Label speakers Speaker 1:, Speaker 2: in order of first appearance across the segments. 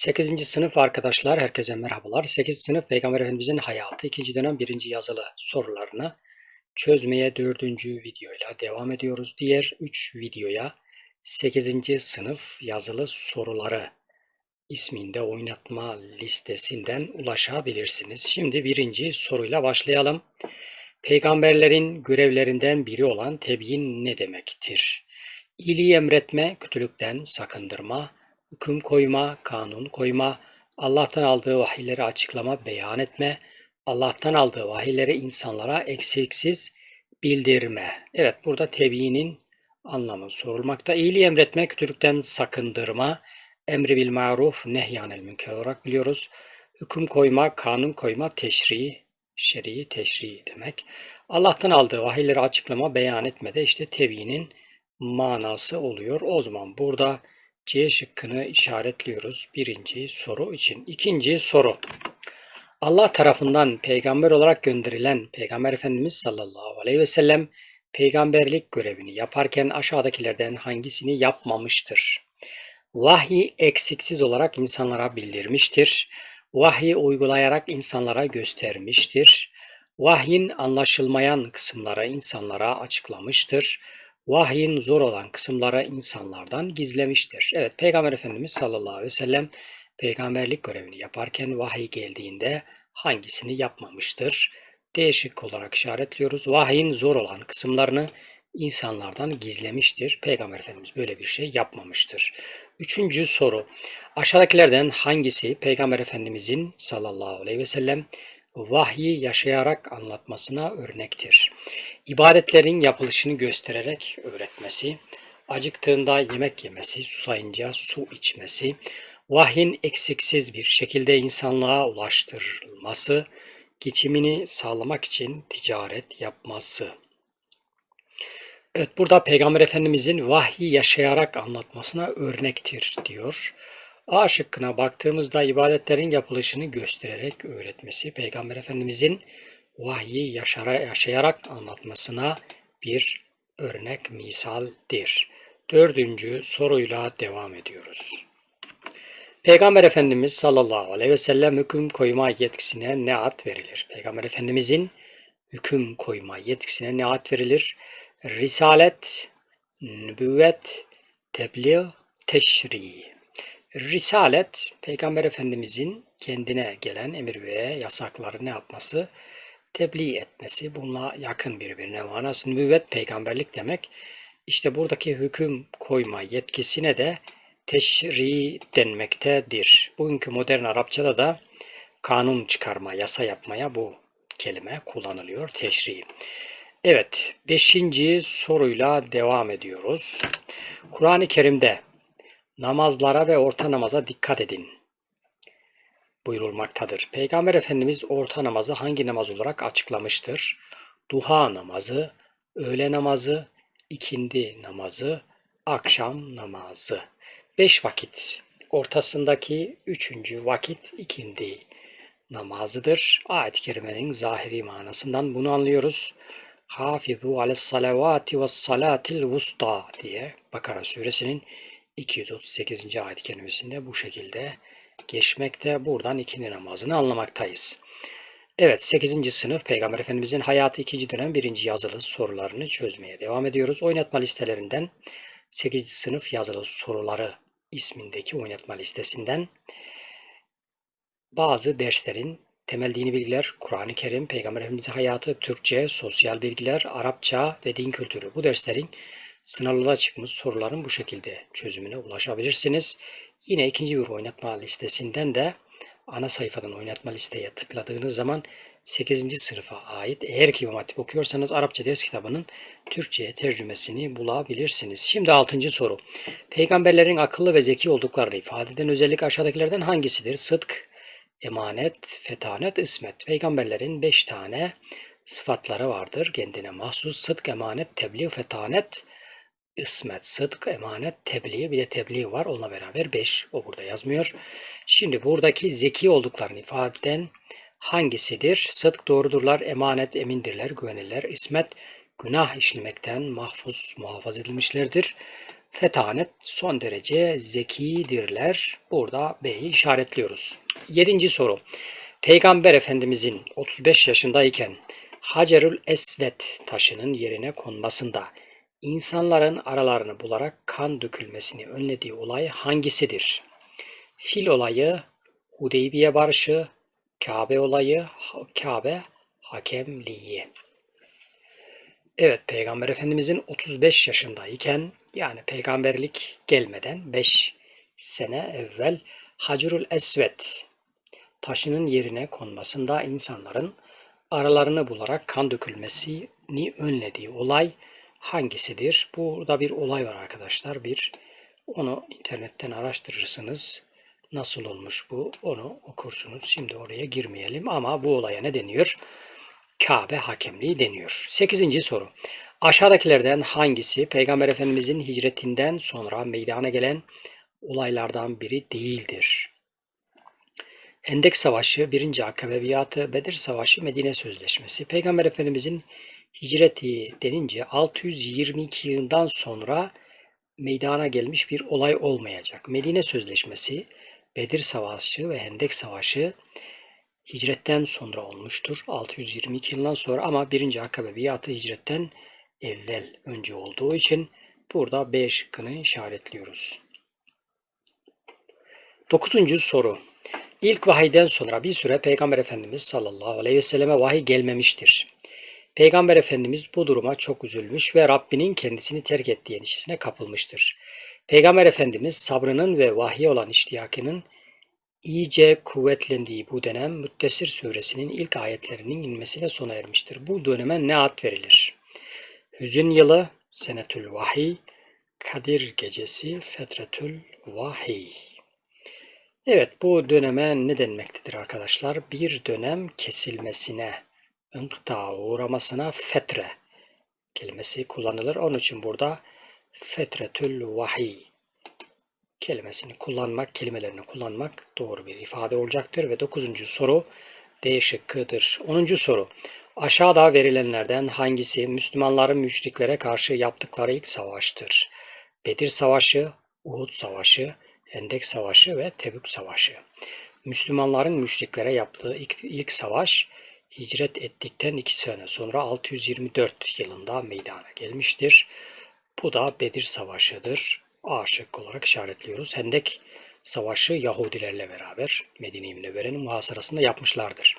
Speaker 1: 8. sınıf arkadaşlar, herkese merhabalar. 8. sınıf Peygamber Efendimizin hayatı 2. dönem 1. yazılı sorularını çözmeye 4. videoyla devam ediyoruz. Diğer 3 videoya 8. sınıf yazılı soruları isminde oynatma listesinden ulaşabilirsiniz. Şimdi birinci soruyla başlayalım. Peygamberlerin görevlerinden biri olan tebliğ ne demektir? İyiliği emretme, kötülükten sakındırma, hüküm koyma, kanun koyma, Allah'tan aldığı vahiyleri açıklama, beyan etme, Allah'tan aldığı vahiyleri insanlara eksiksiz bildirme. Evet burada tebliğinin anlamı sorulmakta. İyiliği emretme, kötülükten sakındırma, emri bil maruf, nehyanel münker olarak biliyoruz. Hüküm koyma, kanun koyma, teşri, şer'i teşri demek. Allah'tan aldığı vahiyleri açıklama, beyan etme de işte tebliğinin manası oluyor. O zaman burada C şıkkını işaretliyoruz birinci soru için. İkinci soru. Allah tarafından peygamber olarak gönderilen Peygamber Efendimiz sallallahu aleyhi ve sellem peygamberlik görevini yaparken aşağıdakilerden hangisini yapmamıştır? Vahyi eksiksiz olarak insanlara bildirmiştir. Vahyi uygulayarak insanlara göstermiştir. Vahyin anlaşılmayan kısımları insanlara açıklamıştır vahyin zor olan kısımları insanlardan gizlemiştir. Evet Peygamber Efendimiz sallallahu aleyhi ve sellem peygamberlik görevini yaparken vahiy geldiğinde hangisini yapmamıştır? Değişik olarak işaretliyoruz. Vahyin zor olan kısımlarını insanlardan gizlemiştir. Peygamber Efendimiz böyle bir şey yapmamıştır. Üçüncü soru. Aşağıdakilerden hangisi Peygamber Efendimizin sallallahu aleyhi ve sellem vahyi yaşayarak anlatmasına örnektir? İbadetlerin yapılışını göstererek öğretmesi, acıktığında yemek yemesi, susayınca su içmesi, vahyin eksiksiz bir şekilde insanlığa ulaştırılması, geçimini sağlamak için ticaret yapması. Evet burada Peygamber Efendimizin vahyi yaşayarak anlatmasına örnektir diyor. A şıkkına baktığımızda ibadetlerin yapılışını göstererek öğretmesi Peygamber Efendimizin vahyi yaşara, yaşayarak anlatmasına bir örnek misaldir. Dördüncü soruyla devam ediyoruz. Peygamber Efendimiz sallallahu aleyhi ve sellem hüküm koyma yetkisine ne ad verilir? Peygamber Efendimizin hüküm koyma yetkisine ne ad verilir? Risalet, nübüvvet, tebliğ, teşri. Risalet, Peygamber Efendimizin kendine gelen emir ve yasakları ne yapması? Tebliğ etmesi bununla yakın birbirine manası. Nübüvvet peygamberlik demek. İşte buradaki hüküm koyma yetkisine de teşri denmektedir. Bugünkü modern Arapçada da kanun çıkarma, yasa yapmaya bu kelime kullanılıyor. Teşri. Evet, beşinci soruyla devam ediyoruz. Kur'an-ı Kerim'de namazlara ve orta namaza dikkat edin buyurulmaktadır. Peygamber Efendimiz orta namazı hangi namaz olarak açıklamıştır? Duha namazı, öğle namazı, ikindi namazı, akşam namazı. Beş vakit. Ortasındaki üçüncü vakit ikindi namazıdır. Ayet-i kerimenin zahiri manasından bunu anlıyoruz. Hafizu ales salavati ve salatil vusta diye Bakara suresinin 238. ayet-i kerimesinde bu şekilde geçmekte. Buradan ikindi namazını anlamaktayız. Evet 8. sınıf Peygamber Efendimizin hayatı 2. dönem 1. yazılı sorularını çözmeye devam ediyoruz. Oynatma listelerinden 8. sınıf yazılı soruları ismindeki oynatma listesinden bazı derslerin temel dini bilgiler, Kur'an-ı Kerim, Peygamber Efendimizin hayatı, Türkçe, sosyal bilgiler, Arapça ve din kültürü. Bu derslerin sınavlara çıkmış soruların bu şekilde çözümüne ulaşabilirsiniz. Yine ikinci bir oynatma listesinden de ana sayfadan oynatma listeye tıkladığınız zaman 8. sınıfa ait eğer ki İmam okuyorsanız Arapça ders kitabının Türkçe'ye tercümesini bulabilirsiniz. Şimdi 6. soru. Peygamberlerin akıllı ve zeki olduklarını ifade eden özellik aşağıdakilerden hangisidir? Sıdk, emanet, fetanet, ismet. Peygamberlerin 5 tane sıfatları vardır. Kendine mahsus sıdk, emanet, tebliğ, fetanet, ismet, sıdk, emanet, tebliğ bir de tebliğ var. Onunla beraber 5. O burada yazmıyor. Şimdi buradaki zeki olduklarını ifade eden hangisidir? Sıdk doğrudurlar, emanet emindirler, güvenirler. İsmet günah işlemekten mahfuz, muhafaza edilmişlerdir. Fetanet son derece zekidirler. Burada B'yi işaretliyoruz. Yedinci soru. Peygamber Efendimizin 35 yaşındayken Hacerül Esvet taşının yerine konmasında insanların aralarını bularak kan dökülmesini önlediği olay hangisidir? Fil olayı, Hudeybiye barışı, Kabe olayı, Kabe hakemliği. Evet, Peygamber Efendimizin 35 yaşındayken yani peygamberlik gelmeden 5 sene evvel Hacerül Esvet taşının yerine konmasında insanların aralarını bularak kan dökülmesini önlediği olay hangisidir? Burada bir olay var arkadaşlar. Bir onu internetten araştırırsınız. Nasıl olmuş bu? Onu okursunuz. Şimdi oraya girmeyelim ama bu olaya ne deniyor? Kabe hakemliği deniyor. 8. soru. Aşağıdakilerden hangisi Peygamber Efendimizin hicretinden sonra meydana gelen olaylardan biri değildir? Hendek Savaşı, 1. Akabe Biatı, Bedir Savaşı, Medine Sözleşmesi. Peygamber Efendimizin hicreti denince 622 yılından sonra meydana gelmiş bir olay olmayacak. Medine Sözleşmesi, Bedir Savaşı ve Hendek Savaşı hicretten sonra olmuştur. 622 yıldan sonra ama 1. Akabe Biatı hicretten evvel önce olduğu için burada B şıkkını işaretliyoruz. 9. soru. İlk vahiyden sonra bir süre Peygamber Efendimiz sallallahu aleyhi ve selleme vahiy gelmemiştir. Peygamber Efendimiz bu duruma çok üzülmüş ve Rabbinin kendisini terk ettiği endişesine kapılmıştır. Peygamber Efendimiz sabrının ve vahye olan iştiyakının iyice kuvvetlendiği bu dönem Müddessir suresinin ilk ayetlerinin inmesiyle sona ermiştir. Bu döneme ne ad verilir? Hüzün yılı, senetül vahiy, Kadir gecesi, fetretül vahiy. Evet bu döneme ne denmektedir arkadaşlar? Bir dönem kesilmesine, ınkta uğramasına fetre kelimesi kullanılır. Onun için burada fetretül vahiy kelimesini kullanmak, kelimelerini kullanmak doğru bir ifade olacaktır. Ve dokuzuncu soru D. Onuncu soru. Aşağıda verilenlerden hangisi Müslümanların müşriklere karşı yaptıkları ilk savaştır? Bedir Savaşı, Uhud Savaşı, Hendek Savaşı ve Tebük Savaşı. Müslümanların müşriklere yaptığı ilk, ilk savaş hicret ettikten iki sene sonra 624 yılında meydana gelmiştir. Bu da Bedir Savaşı'dır. A şık olarak işaretliyoruz. Hendek Savaşı Yahudilerle beraber Medine-i Münevvere'nin muhasarasında yapmışlardır.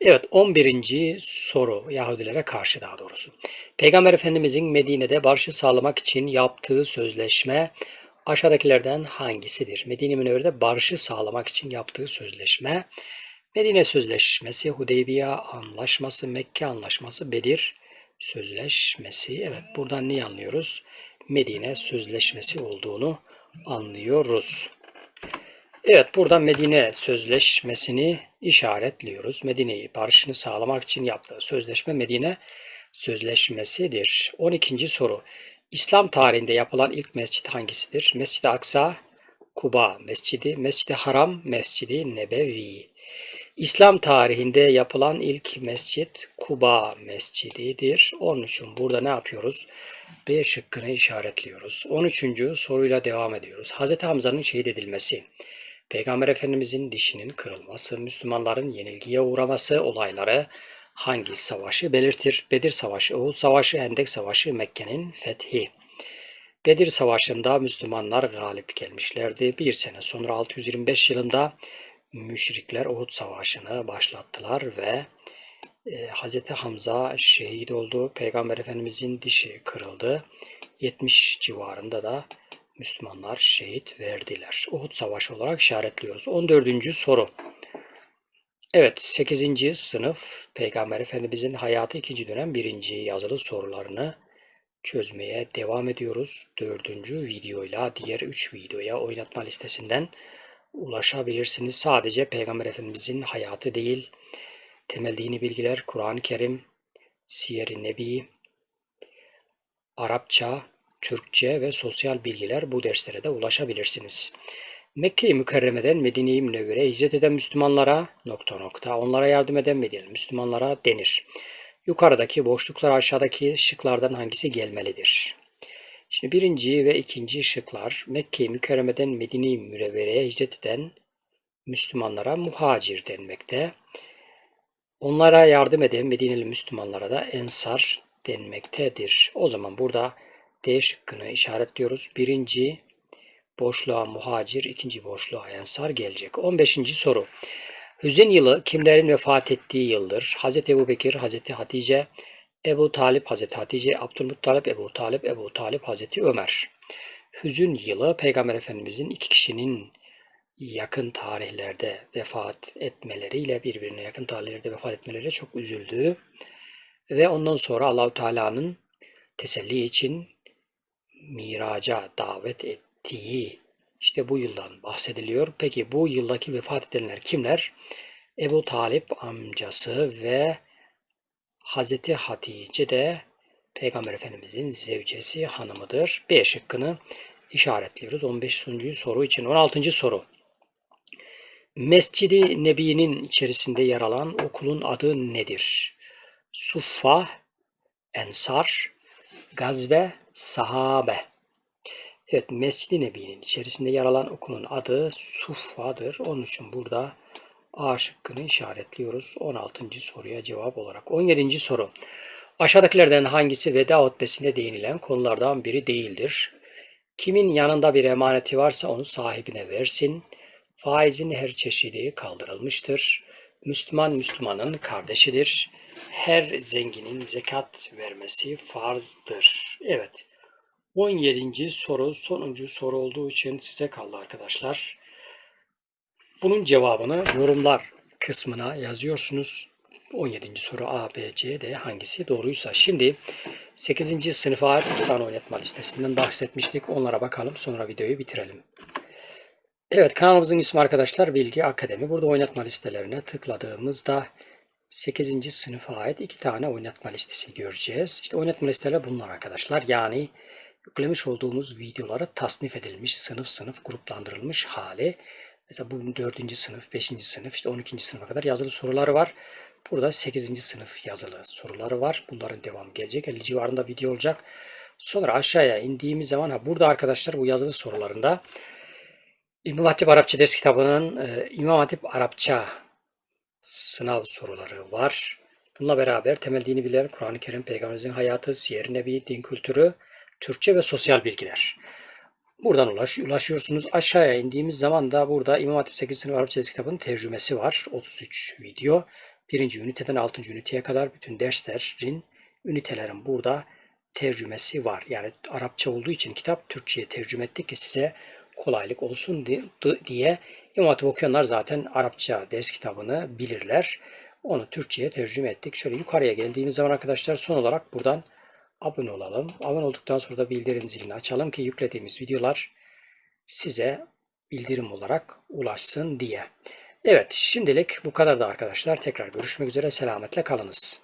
Speaker 1: Evet 11. soru Yahudilere karşı daha doğrusu. Peygamber Efendimizin Medine'de barışı sağlamak için yaptığı sözleşme aşağıdakilerden hangisidir? Medine-i Münevvere'de barışı sağlamak için yaptığı sözleşme Medine Sözleşmesi, Hudeybiye Anlaşması, Mekke Anlaşması, Bedir Sözleşmesi. Evet buradan ne anlıyoruz? Medine Sözleşmesi olduğunu anlıyoruz. Evet burada Medine Sözleşmesi'ni işaretliyoruz. Medine'yi barışını sağlamak için yaptığı sözleşme Medine Sözleşmesi'dir. 12. soru. İslam tarihinde yapılan ilk mescit hangisidir? Mescid-i Aksa, Kuba Mescidi, Mescid-i Haram, Mescid-i Nebevi. İslam tarihinde yapılan ilk mescit Kuba Mescididir. Onun için burada ne yapıyoruz? B şıkkını işaretliyoruz. 13. soruyla devam ediyoruz. Hz. Hamza'nın şehit edilmesi, Peygamber Efendimizin dişinin kırılması, Müslümanların yenilgiye uğraması olayları hangi savaşı belirtir? Bedir Savaşı, Uhud Savaşı, Hendek Savaşı, Mekke'nin fethi. Bedir Savaşı'nda Müslümanlar galip gelmişlerdi. Bir sene sonra 625 yılında müşrikler Uhud Savaşı'nı başlattılar ve e, Hz. Hamza şehit oldu. Peygamber Efendimizin dişi kırıldı. 70 civarında da Müslümanlar şehit verdiler. Uhud Savaşı olarak işaretliyoruz. 14. soru. Evet 8. sınıf Peygamber Efendimizin hayatı 2. dönem 1. yazılı sorularını çözmeye devam ediyoruz. 4. videoyla diğer 3 videoya oynatma listesinden ulaşabilirsiniz. Sadece Peygamber Efendimizin hayatı değil, temel dini bilgiler, Kur'an-ı Kerim, Siyer-i Nebi, Arapça, Türkçe ve sosyal bilgiler bu derslere de ulaşabilirsiniz. Mekke-i Mükerreme'den Medine-i Münevvere'ye hicret eden Müslümanlara nokta nokta onlara yardım eden Medine Müslümanlara denir. Yukarıdaki boşluklar aşağıdaki şıklardan hangisi gelmelidir? Şimdi birinci ve ikinci şıklar Mekke-i Mükerreme'den Medine-i Münevvere'ye hicret eden Müslümanlara muhacir denmekte. Onlara yardım eden Medineli Müslümanlara da ensar denmektedir. O zaman burada D şıkkını işaretliyoruz. Birinci boşluğa muhacir, ikinci boşluğa ensar gelecek. 15. soru. Hüzün yılı kimlerin vefat ettiği yıldır? Hz. Ebu Bekir, Hz. Hatice, Ebu Talip, Hz. Hatice, Abdülmuttalip, Ebu Talip, Ebu Talip, Hz. Ömer. Hüzün yılı Peygamber Efendimizin iki kişinin yakın tarihlerde vefat etmeleriyle birbirine yakın tarihlerde vefat etmeleriyle çok üzüldüğü ve ondan sonra Allahu Teala'nın teselli için miraca davet ettiği işte bu yıldan bahsediliyor. Peki bu yıldaki vefat edenler kimler? Ebu Talip amcası ve Hazreti Hatice de Peygamber Efendimizin zevcesi hanımıdır. B şıkkını işaretliyoruz. 15. soru için. 16. soru. Mescidi Nebi'nin içerisinde yer alan okulun adı nedir? Suffa, Ensar, Gazve, Sahabe. Evet, Mescid-i Nebi'nin içerisinde yer alan okulun adı Suffa'dır. Onun için burada A şıkkını işaretliyoruz. 16. soruya cevap olarak. 17. soru. Aşağıdakilerden hangisi veda hutbesinde değinilen konulardan biri değildir? Kimin yanında bir emaneti varsa onu sahibine versin. Faizin her çeşidi kaldırılmıştır. Müslüman Müslümanın kardeşidir. Her zenginin zekat vermesi farzdır. Evet. 17. soru sonuncu soru olduğu için size kaldı arkadaşlar. Bunun cevabını yorumlar kısmına yazıyorsunuz. 17. soru A, B, C, D hangisi doğruysa. Şimdi 8. sınıfa ait tane oynatma listesinden bahsetmiştik. Onlara bakalım sonra videoyu bitirelim. Evet kanalımızın ismi arkadaşlar Bilgi Akademi. Burada oynatma listelerine tıkladığımızda 8. sınıfa ait iki tane oynatma listesi göreceğiz. İşte oynatma listeleri bunlar arkadaşlar. Yani yüklemiş olduğumuz videoları tasnif edilmiş, sınıf sınıf gruplandırılmış hali. Mesela bu 4. sınıf, 5. sınıf, işte 12. sınıfa kadar yazılı soruları var. Burada 8. sınıf yazılı soruları var. Bunların devamı gelecek. 50 civarında video olacak. Sonra aşağıya indiğimiz zaman ha burada arkadaşlar bu yazılı sorularında İmam Hatip Arapça ders kitabının e, İmam Hatip Arapça sınav soruları var. Bununla beraber temel dini bilen Kur'an-ı Kerim, Peygamberimizin hayatı, siyer nebi, din kültürü, Türkçe ve sosyal bilgiler. Buradan ulaş, ulaşıyorsunuz. Aşağıya indiğimiz zaman da burada İmam Hatip 8. sınıf Arapça kitabının tercümesi var. 33 video. Birinci üniteden 6. üniteye kadar bütün derslerin, ünitelerin burada tercümesi var. Yani Arapça olduğu için kitap Türkçe'ye tercüme ettik ki size kolaylık olsun diye İmam Hatip okuyanlar zaten Arapça ders kitabını bilirler. Onu Türkçe'ye tercüme ettik. Şöyle yukarıya geldiğimiz zaman arkadaşlar son olarak buradan abone olalım. Abone olduktan sonra da bildirim zilini açalım ki yüklediğimiz videolar size bildirim olarak ulaşsın diye. Evet şimdilik bu kadar da arkadaşlar. Tekrar görüşmek üzere. Selametle kalınız.